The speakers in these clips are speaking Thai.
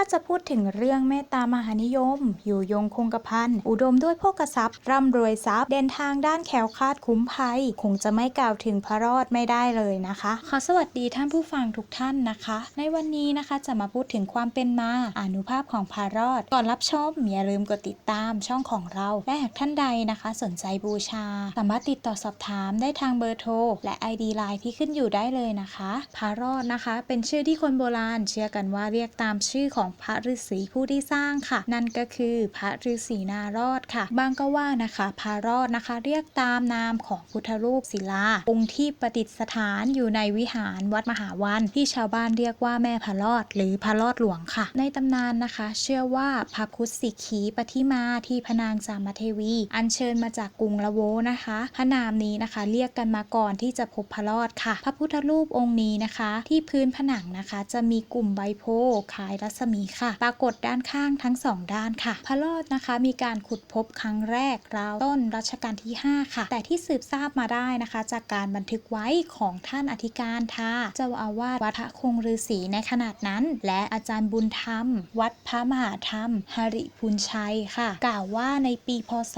ถ้าจะพูดถึงเรื่องเมตตามหานิยม อยู่ยงคงกระพันอุดมด้วยโภกทรัพย์ ร่ำรวยทรัพย์เด่นทางด้านแขวคาดคุ้มภัย คงจะไม่กล่าวถึงพระรอดไม่ได้เลยนะคะ ขอสวัสดีท่านผู้ฟังทุกท่านนะคะ ในวันนี้นะคะจะมาพูดถึงความเป็นมาอนุภาพของพระรอด ก่อนรับชมอย่าลืมกดติดตามช่องของเรา และหากท่านใดนะคะ สนใจบูชา สามารถติดต่อสอบถามได้ทางเบอร์โทรและ ID ไลน์ที่ขึ้นอยู่ได้เลยนะคะพระรอดนะคะ เป็นชื่อที่คนโบราณเชื่อกันว่าเรียกตามชื่อของพระฤาษีผู้ที่สร้างค่ะ นั่นก็คือพระฤาษีนารอดค่ะ บางก็ว่านะคะ พระรอดนะคะ เรียกตามนามของพุทธรูปศิลา องค์ที่ประดิษฐานอยู่ในวิหารวัดมหาวัน ที่ชาวบ้านเรียกว่าแม่พระรอด หรือพระรอดหลวงค่ะ ในตำนานนะคะ เชื่อว่าพระพุทธสิกขีปฏิมาที่พนางจามเทวี อัญเชิญมาจากกรุงละโวนะคะ พระนามนี้นะคะ เรียกกันมาก่อนที่จะพบพระรอดค่ะ พระพุทธรูปองค์นี้นะคะ ที่พื้นผนังนะคะ จะมีกลุ่มใบโพธิ์คล้ายรัศมีค่ะ ปรากฏด้านข้างทั้งสองด้านค่ะ พระรอดนะคะ มีการขุดพบครั้งแรกราวต้นรัชกาลที่ 5 ค่ะ แต่ที่สืบทราบมาได้นะคะ จากการบันทึกไว้ของท่านอธิการทาเจ้าอาวาสวัดพระคงฤาษีในขนาดนั้น และอาจารย์บุญธรรม วัดพระมหาธรรมหริพูนชัยค่ะ กล่าวว่าในปีพศ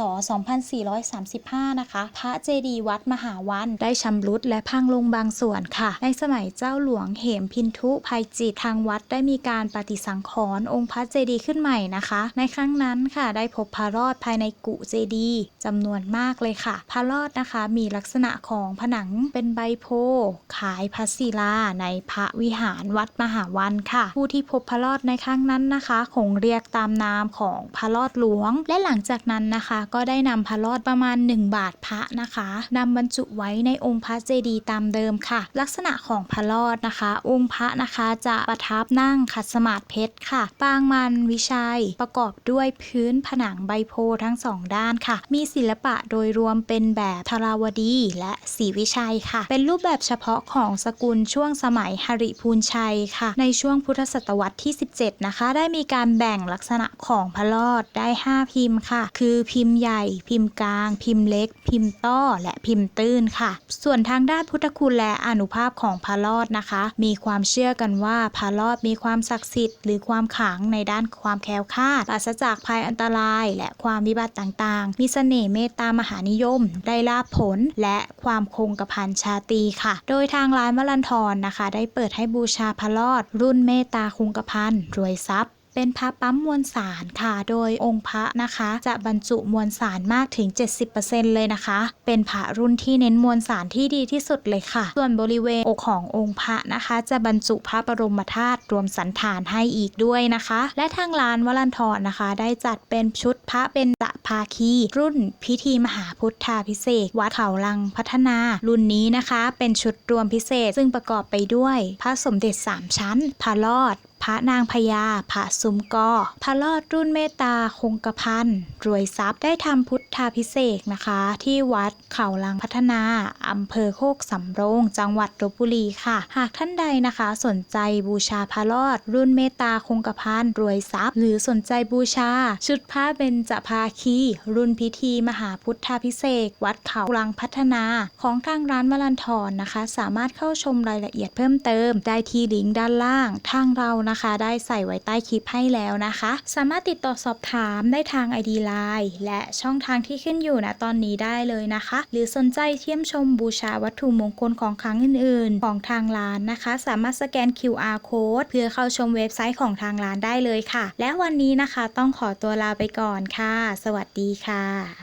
2435 นะคะ พระเจดีย์วัดมหาวันได้ชำรุดและพังลงบางส่วนค่ะ ในสมัยเจ้าหลวงเหมพินทุภัยจิตทางวัดได้มีการปฏิสังขรณ์องค์พระเจดีย์ขึ้นใหม่นะคะ ในครั้งนั้นค่ะ ได้พบพระรอดภายในกุเจดีย์จำนวนมากเลยค่ะ พระรอดนะคะมีลักษณะของผนังเป็นใบโพขายพระศิลาในพระวิหารวัดมหาวันค่ะ ผู้ที่พบพระรอดในครั้งนั้นนะคะคงเรียกตามนามของพระรอดหลวง และหลังจากนั้นนะคะ ก็ได้นำพระรอดประมาณ 1 บาทพระนะคะนำบรรจุไว้ในองค์พระเจดีย์ตามเดิมค่ะ ลักษณะของพระรอดนะคะ องค์พระนะคะจะประทับนั่งขัดสมาธิเพชรค่ะ ปางมันวิชัย ประกอบด้วยพื้นผนังใบโพธิ์ทั้งสองด้านค่ะ มีศิลปะโดยรวมเป็นแบบธาราวดีและศรีวิชัยค่ะ เป็นรูปแบบเฉพาะของสกุลช่วงสมัยหริพูนชัยค่ะ ในช่วงพุทธศตวรรษที่ 17 นะคะ ได้มีการแบ่งลักษณะของพระรอดได้ 5 พิมพ์ค่ะ คือพิมพ์ใหญ่ พิมพ์กลาง พิมพ์เล็ก พิมพ์ต้อ และพิมพ์ตื้นค่ะ ส่วนทางด้านพุทธคุณและอนุภาพของพระรอดนะคะ มีความเชื่อกันว่าพระรอดมีความศักดิ์สิทธิ์หรือความขลังในด้านความแคล้วคลาดปราศจากภัยอันตราย และความวิบัติต่างๆ มีเสน่ห์เมตตามหานิยม ได้ลาภผล และความคงกระพันชาตีค่ะ โดยทางร้านวลันทรนะคะ ได้เปิดให้บูชาพระรอด รุ่นเมตตาคงกระพันรวยทรัพย์ เป็นพระปั๊มมวลสารค่ะ โดยองค์พระนะคะ จะบรรจุมวลสารมากถึง 70%เลยนะคะ เป็นพระรุ่นที่เน้นมวลสารที่ดีที่สุดเลยค่ะ ส่วนบริเวณอกขององค์พระนะคะ จะบรรจุพระบรมธาตุรวมสันฐานให้อีกด้วยนะคะ และทางร้านวลันทรนะคะ ได้จัดเป็นชุดพระเป็น ภาคี รุ่นพิธีมหาพุทธาพิเศษวัดเขาลังพัฒนา รุ่นนี้นะคะ เป็นชุดรวมพิเศษ ซึ่งประกอบไปด้วย พระสมเด็จ 3 ชั้นพระรอดพระนางพญาพระซุ้มกอพระลอดรุ่นเมตตาคงกระพันรวยทรัพย์ได้ทำพุทธาพิเศษนะคะ ที่วัดเขาลังพัฒนาอำเภอโคกสำโรง จังหวัดลบบุรีค่ะ หากท่านใดนะคะ สนใจบูชาพระลอด รุ่นเมตตาคงกระพันรวยทรัพย์ หรือสนใจบูชา ชุดผ้าเบญจภาคี รุ่นพิธีมหาพุทธาพิเศษวัดเขาลังพัฒนา ของทางร้านวลันทรนะคะ สามารถเข้าชมรายละเอียดเพิ่มเติม ได้ที่ลิงก์ด้านล่าง ทางเรานะคะ ได้ใส่ไว้ใต้คลิปให้แล้วนะคะ สามารถติดต่อสอบถามได้ทาง ID Line และช่องทางที่ขึ้นอยู่นะตอนนี้ได้เลยนะคะ หรือสนใจเที่ยมชมบูชาวัตถุมงคลของครั้งอื่น ๆ ของทางร้านนะคะ สามารถสแกน QR code เพื่อเข้าชมเว็บไซต์ของทางร้านได้เลยค่ะ และวันนี้นะคะต้องขอตัวลาไปก่อนค่ะสวัสดีค่ะ